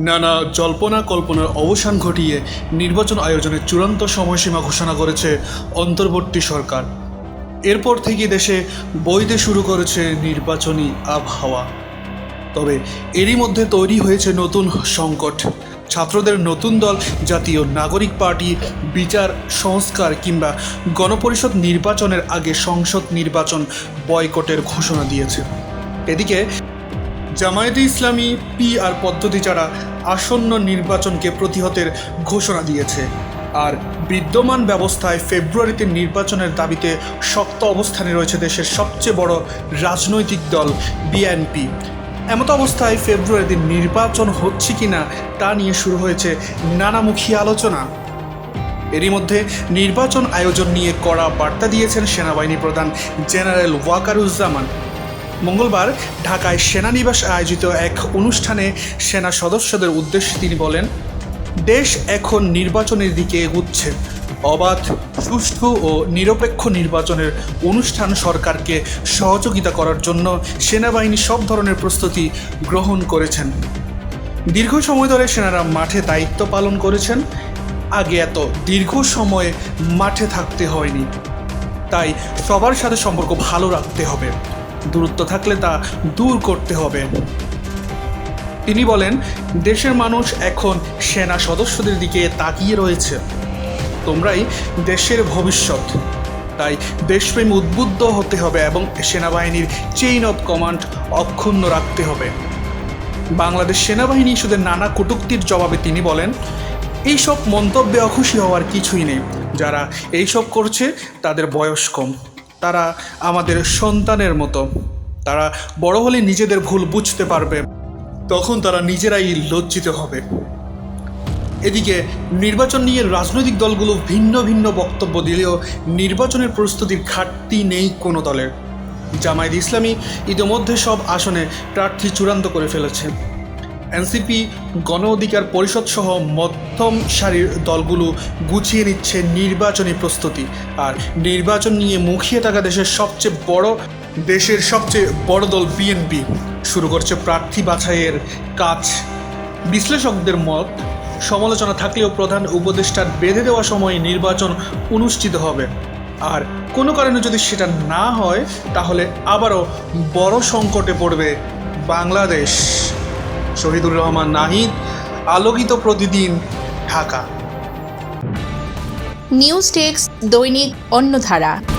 নানা জল্পনা কল্পনার অবসান ঘটিয়ে নির্বাচন আয়োজনের চূড়ান্ত সময়সীমা ঘোষণা করেছে অন্তর্বর্তী সরকার। এরপর থেকে দেশে বইতে শুরু করেছে নির্বাচনী আবহাওয়া। তবে এরই মধ্যে তৈরি হয়েছে নতুন সংকট। ছাত্রদের নতুন দল, জাতীয় নাগরিক পার্টি, বিচার, সংস্কার কিংবা গণপরিষদ নির্বাচনের আগে সংসদ নির্বাচন বয়কটের ঘোষণা দিয়েছে। এদিকে জামায়াতে ইসলামী পি আর পদ্ধতি ছাড়া আসন্ন নির্বাচনকে প্রতিহতের ঘোষণা দিয়েছে। আর বিদ্যমান ব্যবস্থায় ফেব্রুয়ারিতে নির্বাচনের দাবিতে শক্ত অবস্থানে রয়েছে দেশের সবচেয়ে বড় রাজনৈতিক দল বিএনপি। এমত অবস্থায় ফেব্রুয়ারিতে নির্বাচন হচ্ছে কিনা তা নিয়ে শুরু হয়েছে নানামুখী আলোচনা। এরই মধ্যে নির্বাচন আয়োজন নিয়ে কড়া বার্তা দিয়েছেন সেনাবাহিনী প্রধান জেনারেল ওয়াকারুজ্জামান। মঙ্গলবার ঢাকায় সেনানিবাস আয়োজিত এক অনুষ্ঠানে সেনা সদস্যদের উদ্দেশ্যে তিনি বলেন, দেশ এখন নির্বাচনের দিকে এগুচ্ছে। অবাধ, সুষ্ঠু ও নিরপেক্ষ নির্বাচনের অনুষ্ঠান সরকারকে সহযোগিতা করার জন্য সেনাবাহিনী সব ধরনের প্রস্তুতি গ্রহণ করেছেন। দীর্ঘ সময় ধরে সেনারা মাঠে দায়িত্ব পালন করেছেন, আগে এত দীর্ঘ সময় মাঠে থাকতে হয়নি। তাই সবার সাথে সম্পর্ক ভালো রাখতে হবে। দূরত্ব থাকলে তা দূর করতে হবে। তিনি বলেন, দেশের মানুষ এখন সেনা সদস্যদের দিকে তাকিয়ে রয়েছে। তোমরাই দেশের ভবিষ্যৎ। তাই দেশপ্রেম উদ্বুদ্ধ হতে হবে এবং সেনাবাহিনীর চেইন অফ কমান্ড অক্ষুণ্ণ রাখতে হবে। বাংলাদেশ সেনাবাহিনী ইস্যুদের নানা কটূক্তির জবাবে তিনি বলেন, এইসব মন্তব্যে অখুশি হওয়ার কিছুই নেই। যারা এইসব করছে, তাদের বয়স কম। তারা আমাদের সন্তানের মতো। তারা বড় হলে নিজেদের ভুল বুঝতে পারবে। তখন তারা নিজেরাই লজ্জিত হবে। এদিকে নির্বাচন নিয়ে রাজনৈতিক দলগুলো ভিন্ন ভিন্ন বক্তব্য দিলেও নির্বাচনের প্রস্তুতির ঘাটতি নেই কোনো দলের। জামায়াত ইসলামী ইতিমধ্যে সব আসনে প্রার্থী চূড়ান্ত করে ফেলেছে। এনসিপি গণ অধিকার পরিষদ সহ মধ্যম সারির দলগুলো গুছিয়ে নিচ্ছে নির্বাচনী প্রস্তুতি। আর নির্বাচন নিয়ে মুখিয়ে থাকা দেশের সবচেয়ে বড়, দেশের সবচেয়ে বড় দল বিএনপি। শুরু করছে প্রার্থী বাছাইয়ের কাজ। বিশ্লেষকদের মত, সমালোচনা থাকলেও প্রধান উপদেষ্টার বেঁধে দেওয়া সময়ে নির্বাচন অনুষ্ঠিত হবে। আর কোনো কারণে যদি সেটা না হয়, তাহলে আবারও বড় সংকটে পড়বে বাংলাদেশ। শহীদুর রহমান নাহিদ আলোকিত প্রতিদিন ঢাকা। নিউজ টেক্স দৈনিক অন্যধারা